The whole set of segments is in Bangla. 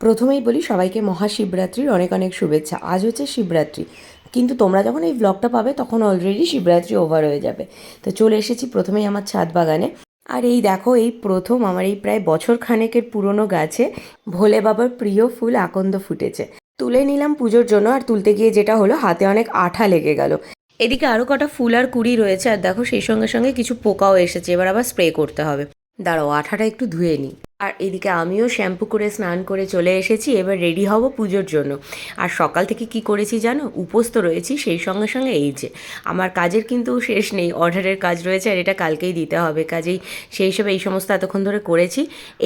প্রথমেই বলি সবাইকে মহাশিবরাত্রির অনেক অনেক শুভেচ্ছা। আজ হচ্ছে শিবরাত্রি। কিন্তু তোমরা যখন এই ব্লগটা পাবে, তখন অলরেডি শিবরাত্রি ওভার হয়ে যাবে। তো চলে এসেছি প্রথমেই আমার ছাদ বাগানে। আর এই দেখো, এই প্রথম আমার এই প্রায় বছর খানেকের পুরনো গাছে ভোলে বাবার প্রিয় ফুল আকন্দ ফুটেছে। তুলে নিলাম পুজোর জন্য আর তুলতে গিয়ে যেটা হলো, হাতে অনেক আঠা লেগে গেল। এদিকে আরও কটা ফুল আর কুড়ি রয়েছে। আর দেখো, সেই সঙ্গে সঙ্গে কিছু পোকাও এসেছে। এবার আবার স্প্রে করতে হবে। দাঁড়াও, আঠাটা একটু ধুয়ে নিই আর এদিকে আমিও শ্যাম্পু করে স্নান করে চলে এসেছি, এবার রেডি হব পুজোর জন্য। আর সকাল থেকে কি করেছি জানো? উপোস তো রয়েছি, সেই সঙ্গে সঙ্গে এই যে, আমার কাজের কিন্তু শেষ নেই, অর্ডারের কাজ রয়েছে আর এটা কালকেই দিতে হবে, কাজেই সেই হিসেবে এই সমস্ত এতক্ষণ ধরে করেছি।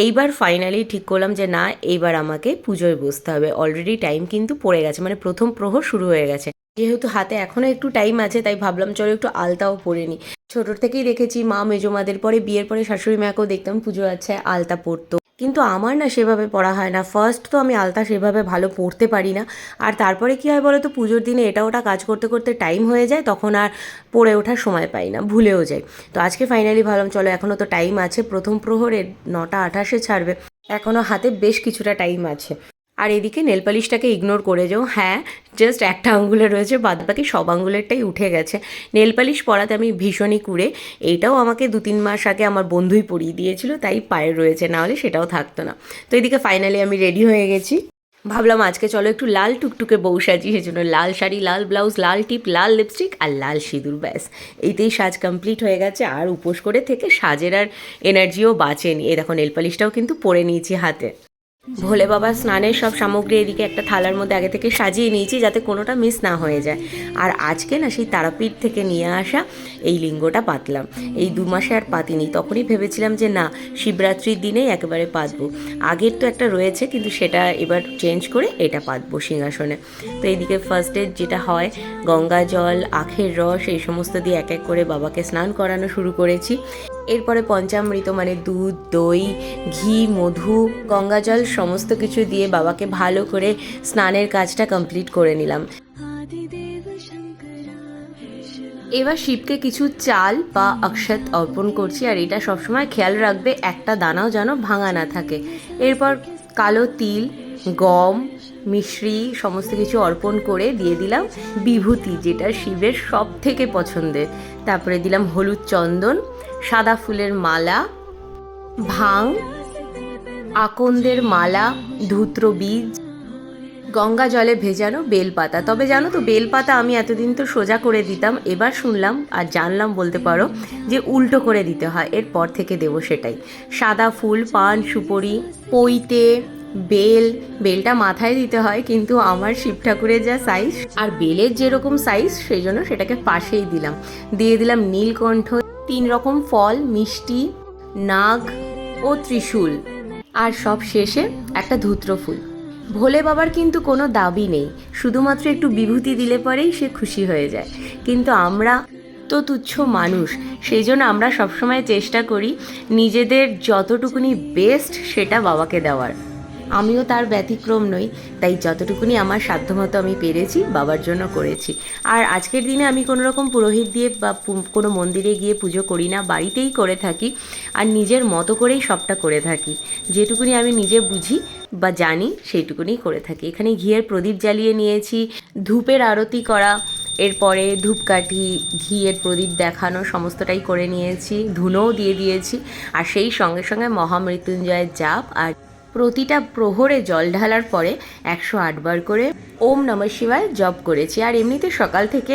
এইবার ফাইনালি ঠিক করলাম যে না, এইবার আমাকে পুজোয় বসতে হবে অলরেডি টাইম কিন্তু পড়ে গেছে মানে প্রথম প্রহর শুরু হয়ে গেছে। যেহেতু হাতে এখনও একটু টাইম আছে, তাই ভাবলাম চলো একটু আলতাও পরে নিই। ছোটোর থেকেই দেখেছি মা মেজোমাদের পরে বিয়ের পরে শাশুড়ি মাকেও দেখতাম পুজো আছে, আলতা পরতো। কিন্তু আমার না সেভাবে পড়া হয় না। ফার্স্ট তো আমি আলতা সেভাবে ভালো পড়তে পারি না। আর তারপরে কি হয় বলো তো পুজোর দিনে এটা ওটা কাজ করতে করতে টাইম হয়ে যায়, তখন আর পড়ে ওঠার সময় পাই না, ভুলেও যাই। তো আজকে ফাইনালি ভাবলাম চলো এখনও তো টাইম আছে, প্রথম প্রহরের নটা আঠাশে ছাড়বে। এখনও হাতে বেশ কিছুটা টাইম আছে। আর এদিকে নেল পালিশটাকে ইগনোর করে যাও। হ্যাঁ জাস্ট একটা আঙ্গুলে রয়েছে বাদ বাকি সব আঙ্গুলেরটাই উঠে গেছে। নেল পালিশ পরাতে আমি ভীষণই কুড়ে। এইটাও আমাকে দু তিন মাস আগে আমার বন্ধুই পরিয়ে দিয়েছিল, তাই পায়ে রয়েছে নাহলে সেটাও থাকতো না। তো এদিকে ফাইনালি আমি রেডি হয়ে গেছি। ভাবলাম আজকে চলো একটু লাল টুকটুকে বউ সাজি সেজন্য লাল শাড়ি, লাল ব্লাউজ লাল টিপ লাল লিপস্টিক আর লাল সিঁদুর, ব্যাস। এইতেই সাজ কমপ্লিট হয়ে গেছে, আর উপোস করে থেকে সাজের আর এনার্জিও বাঁচেনি। এ দেখো নেলপালিশটাও কিন্তু পরে নিয়েছি হাতে। ভোলে বাবা স্নানের সব সামগ্রী এদিকে একটা থালার মধ্যে আগে থেকে সাজিয়ে নিয়েছি যাতে কোনোটা মিস না হয়ে যায়। আর আজকে না সেই তারাপীঠ থেকে নিয়ে আসা এই লিঙ্গটা পাতলাম। এই দু মাসে আর পাতিনি। তখনই ভেবেছিলাম যে না, শিবরাত্রির দিনেই একেবারে পাতবো। আগের তো একটা রয়েছে, কিন্তু সেটা এবার চেঞ্জ করে এটা পাতবো সিংহাসনে। তো এইদিকে ফার্স্টে যেটা হয়, গঙ্গা জল, আখের রস, এই সমস্ত দিয়ে এক এক করে বাবাকে স্নান করানো শুরু করেছি। এরপরে পঞ্চামৃত মানে দুধ, দই, ঘি, মধু, গঙ্গা জল সমস্ত কিছু দিয়ে বাবাকে ভালো করে স্নানের কাজটা কমপ্লিট করে নিলাম। এবার শিবকে কিছু চাল বা অক্ষত অর্পণ করছি আর এটা সবসময় খেয়াল রাখবে একটা দানাও যেন ভাঙা না থাকে। এরপর কালো তিল, গম মিশ্রি সমস্ত কিছু অর্পণ করে দিয়ে দিলাম বিভূতি, যেটা শিবের সব থেকে পছন্দের। তারপরে দিলাম হলুদ চন্দন, সাদা ফুলের মালা, ভাং, আকন্দের মালা, ধূত্র বীজ, গঙ্গা জলে ভেজানো বেলপাতা। তবে জানো তো, বেলপাতা আমি এতদিন তো সোজা করে দিতাম, এবার শুনলাম আর জানলাম বলতে পারো যে উল্টো করে দিতে হয়, এরপর থেকে দেবো সেটাই। সাদা ফুল, পান, সুপরি, পইতে বেল, বেলটা মাথায় দিতে হয়, কিন্তু আমার শিব ঠাকুরের যা সাইজ আর বেলের যেরকম সাইজ সেই জন্য সেটাকে পাশেই দিলাম। দিয়ে দিলাম নীলকণ্ঠ, তিন রকম ফল, মিষ্টি, নাগ ও ত্রিশূল। আর সব শেষে একটা ধূত্র ফুল। ভোলে বাবার কিন্তু কোনো দাবি নেই, শুধুমাত্র একটু বিভূতি দিলে পরেই সে খুশি হয়ে যায়। কিন্তু আমরা তো তুচ্ছ মানুষ, সেই জন্য আমরা সবসময় চেষ্টা করি নিজেদের যতটুকুনি বেস্ট সেটা বাবাকে দেওয়ার। আমিও তার ব্যতিক্রম নই, তাই যতটুকুনি আমার সাধ্যমতো আমি পেরেছি, বাবার জন্য করেছি। আর আজকের দিনে আমি কোনো রকম পুরোহিত দিয়ে বা কোনো মন্দিরে গিয়ে পুজো করি না, বাড়িতেই করে থাকি আর নিজের মতো করেই সবটা করে থাকি। যেটুকুনি আমি নিজে বুঝি বা জানি, সেইটুকুনি করে থাকি। এখানে ঘিয়ের প্রদীপ জ্বালিয়ে নিয়েছি, ধূপের আরতি করা, এরপরে ধূপকাঠি, ঘিয়ের প্রদীপ দেখানো, সমস্তটাই করে নিয়েছি, ধুনোও দিয়ে দিয়েছি। আর সেই সঙ্গে সঙ্গে মহামৃত্যুঞ্জয়ের জাপ আর প্রতিটা প্রহরে জল ঢালার পরে একশো আটবার করে ওম নমঃ শিবায় জপ করেছি। আর এমনিতে সকাল থেকে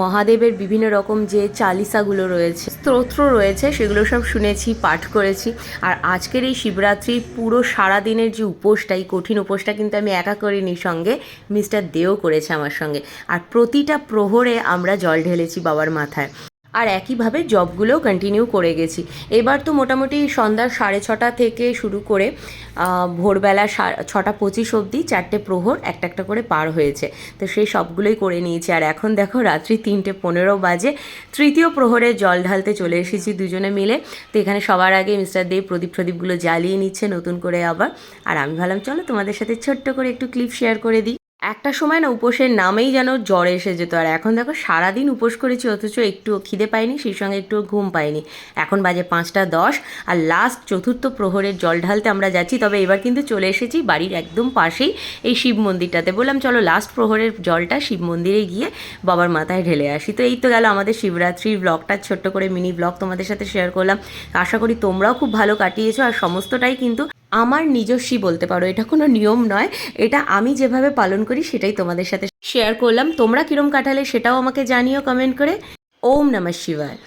মহাদেবের বিভিন্ন রকম যে চালিসাগুলো রয়েছে, স্তোত্র রয়েছে, সেগুলো সব শুনেছি, পাঠ করেছি। আর আজকের এই শিবরাত্রির পুরো সারা দিনের যে উপোসটা এই কঠিন উপোসটা কিন্তু আমি একা করিনি, সঙ্গে মিস্টার দেও করেছে আমার সঙ্গে। আর প্রতিটা প্রহরে আমরা জল ঢেলেছি বাবার মাথায়। আর একইভাবে জবগুলোও কন্টিনিউ করে গেছি। এবার তো মোটামুটি সন্ধ্যা সাড়ে ছটা থেকে শুরু করে ভোরবেলা ছটা পঁচিশ অবধি চারটে প্রহর একটা একটা করে পার হয়েছে। তো সেই সবগুলোই করে নিয়েছি। আর এখন দেখো রাত্রি তিনটে পনেরো বাজে। তৃতীয় প্রহরে জল ঢালতে চলে এসেছি দুজনে মিলে। তো এখানে সবার আগে মিস্টার দেব প্রদীপ প্রদীপগুলো জ্বালিয়ে নিচ্ছে নতুন করে আবার। আর আমি ভাবলাম, চলো তোমাদের সাথে ছোট্ট করে একটু ক্লিপ শেয়ার করে দিই। একটা সময় না উপোসের নামেই যেন জ্বর এসে যেত, আর এখন দেখো সারাদিন উপোস করেছি, অথচ একটুও খিদে পাইনি, সেই সঙ্গে একটু ঘুম পাইনি। এখন বাজে পাঁচটা দশ, আর লাস্ট চতুর্থ প্রহরের জল ঢালতে আমরা যাচ্ছি, তবে এবার কিন্তু চলে এসেছি বাড়ির একদম পাশেই এই শিব মন্দিরটাতে। বললাম, চলো লাস্ট প্রহরের জলটা শিব মন্দিরে গিয়ে বাবার মাথায় ঢেলে আসি। তো এই তো গেল আমাদের শিবরাত্রির ব্লগটা ছোট্ট করে মিনি ব্লগ তোমাদের সাথে শেয়ার করলাম। আশা করি তোমরাও খুব ভালো কাটিয়েছো, আর সমস্তটাই কিন্তু আমার নিজস্বী বলতে পারো, এটা কোনো নিয়ম নয়। এটা আমি যেভাবে পালন করি সেটাই তোমাদের সাথে শেয়ার করলাম। তোমরা কিরম কাটালে সেটাও আমাকে জানিও কমেন্ট করে। ওম নমঃ শিবায়।